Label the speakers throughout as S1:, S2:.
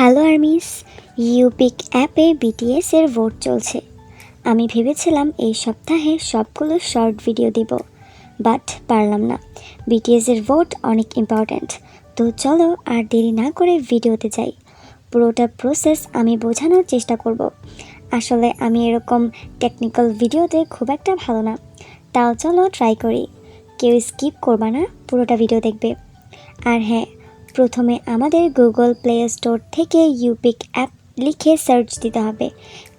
S1: Hello armies ইউপিক অ্যাপে BTS এর vote চলছে। আমি ভেবেছিলাম এই সপ্তাহে সবগুলো শর্ট ভিডিও দিব বাট পারলাম না। বিটিএস এর ভোট অনেক ইম্পর্ট্যান্ট তো চলো আর দেরি না করে ভিডিওতে যাই। পুরোটা প্রসেস আমি বোঝানোর চেষ্টা করব। আসলে আমি এরকম টেকনিক্যাল ভিডিওতে খুব একটা ভালো না। তাও চলো ট্রাই করি। কেউ স্কিপ করবা না, পুরোটা ভিডিও দেখবে। আর হ্যাঁ প্রথমে আমাদের গুগল প্লে স্টোর থেকে ইউপিক অ্যাপ লিখে সার্চ দিতে হবে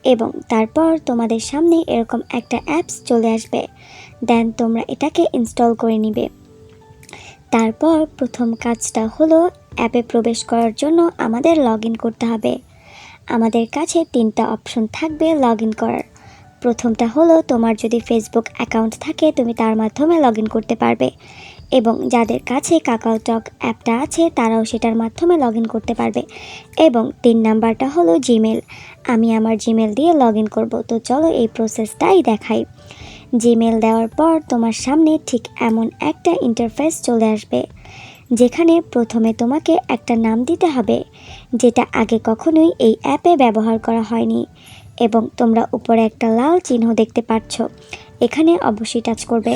S1: এবং তারপর তোমাদের সামনে এরকম একটা অ্যাপস চলে আসবে। দেন তোমরা এটাকে ইনস্টল করে নিবে। তারপর প্রথম কাজটা হলো অ্যাপে প্রবেশ করার জন্য আমাদের লগ করতে হবে। আমাদের কাছে তিনটা অপশন থাকবে লগ করার। প্রথমটা হলো তোমার যদি ফেসবুক অ্যাকাউন্ট থাকে তুমি তার মাধ্যমে লগ করতে পারবে। এবং যাদের কাছে কাকাও টক অ্যাপটা আছে, তারাও সেটার মাধ্যমে লগ করতে পারবে। এবং তিন নাম্বারটা হলো জিমেল। আমি আমার জিমেল দিয়ে লগ ইন করব। তো চলো এই প্রসেসটাই দেখাই। জিমেল দেওয়ার পর তোমার সামনে ঠিক এমন একটা ইন্টারফেস চলে আসবে, যেখানে প্রথমে তোমাকে একটা নাম দিতে হবে, যেটা আগে কখনোই এই অ্যাপে ব্যবহার করা হয়নি। এবং তোমরা উপরে একটা লাল চিহ্ন দেখতে পাচ্ছ। এখানে অবশ্যই টাচ করবে।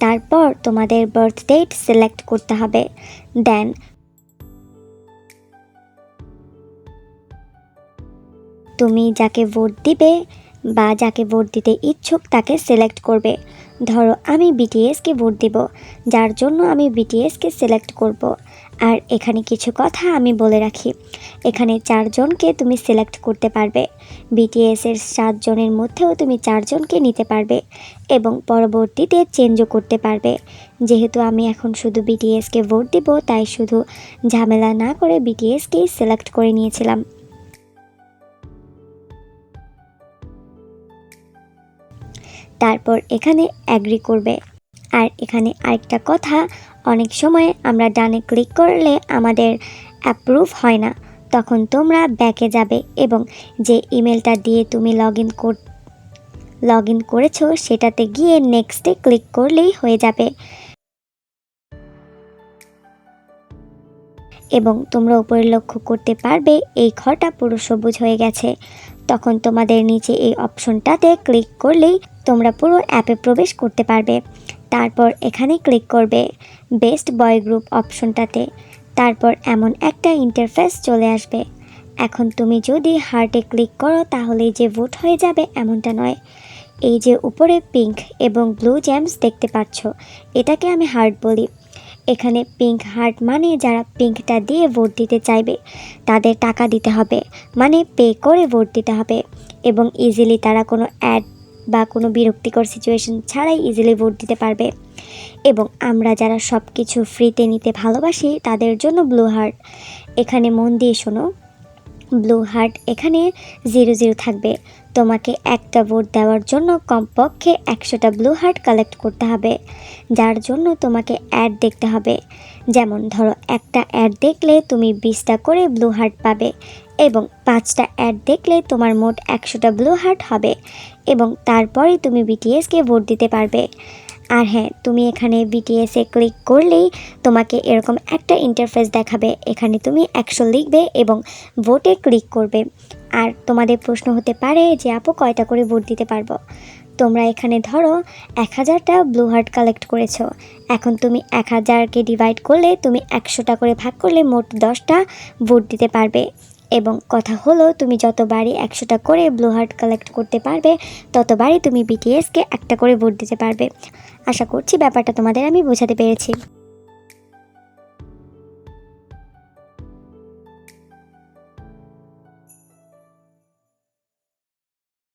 S1: তারপর তোমাদের বার্থ ডেট সিলেক্ট করতে হবে। দেন তুমি যাকে ভোট দিবে বা যাকে ভোট দিতে ইচ্ছুক তাকে সিলেক্ট করবে। ধরো আমি বিটিএসকে ভোট দিব, যার জন্য আমি বিটিএসকে সিলেক্ট করব। আর এখানে কিছু কথা আমি বলে রাখি। এখানে চারজনকে তুমি সিলেক্ট করতে পারবে। বিটিএসের সাতজনের মধ্যেও তুমি চারজনকে নিতে পারবে এবং পরবর্তীতে চেঞ্জও করতে পারবে। যেহেতু আমি এখন শুধু বিটিএসকে ভোট দিব, তাই শুধু ঝামেলা না করে বিটিএসকেই সিলেক্ট করে নিয়েছিলাম। তারপর এখানে অ্যাগ্রি করবে। আর এখানে আরেকটা কথা, অনেক সময় আমরা ডানে ক্লিক করলে আমাদের অ্যাপ্রুভ হয় না। তখন তোমরা ব্যাকে যাবে এবং যে ইমেলটা দিয়ে তুমি লগ ইন কর লগ ইন করেছ সেটাতে গিয়ে নেক্সটে ক্লিক করলেই হয়ে যাবে। এবং তোমরা উপরে লক্ষ্য করতে পারবে, এই ঘরটা পুরো সবুজ হয়ে গেছে। তখন তোমাদের নিচে এই অপশনটাতে ক্লিক করলেই তোমরা পুরো অ্যাপে প্রবেশ করতে পারবে। তারপর এখানে ক্লিক করবে বেস্ট বয় গ্রুপ অপশনটাতে। তারপর এমন একটা ইন্টারফেস চলে আসবে। এখন তুমি যদি হার্টে ক্লিক করো তাহলে যে ভোট হয়ে যাবে এমনটা নয়। এই যে উপরে পিঙ্ক এবং ব্লু জ্যামস দেখতে পাচ্ছ, এটাকে আমি হার্ট বলি। এখানে পিঙ্ক হার্ট মানে যারা পিঙ্কটা দিয়ে ভোট দিতে চাইবে, তাদের টাকা দিতে হবে। মানে পে করে ভোট দিতে হবে। এবং ইজিলি তারা কোনো অ্যাড বা কোনো বিরক্তিকর সিচুয়েশন ছাড়াই ইজিলি ভোট দিতে পারবে। এবং আমরা যারা সব কিছু ফ্রিতে নিতে ভালোবাসি, তাদের জন্য ব্লু হার্ট এখানে মন দিয়ে শোনো ব্লু হার্ট এখানে জিরো জিরো থাকবে। তোমাকে একটা ভোট দেওয়ার জন্য কমপক্ষে একশোটা ব্লু হার্ট কালেক্ট করতে হবে। যার জন্য তোমাকে অ্যাড দেখতে হবে। যেমন ধরো, একটা অ্যাড দেখলে তুমি বিশটা করে ব্লু হার্ট পাবে। এবং পাঁচটা অ্যাড দেখলে তোমার মোট একশোটা ব্লু হার্ট হবে এবং তারপরেই তুমি বিটিএসকে ভোট দিতে পারবে। আর হ্যাঁ তুমি এখানে বিটিএসে ক্লিক করলেই তোমাকে এরকম একটা ইন্টারফেস দেখাবে। এখানে তুমি একশো লিখবে এবং ভোটে ক্লিক করবে। আর তোমাদের প্রশ্ন হতে পারে যে, আপু, কয়টা করে ভোট দিতে পারব? তোমরা এখানে ধরো, এক হাজারটা ব্লু হার্ট কালেক্ট করেছ। এখন তুমি এক হাজারকে ডিভাইড করলে তুমি একশোটা করে ভাগ করলে মোট দশটা ভোট দিতে পারবে। এবং কথা হলো, তুমি যতবারই একশোটা করে ব্লু হার্ট কালেক্ট করতে পারবে ততবারই তুমি বিটিএসকে একটা করে ভোট দিতে পারবে। আশা করছি ব্যাপারটা তোমাদের আমি বোঝাতে পেরেছি।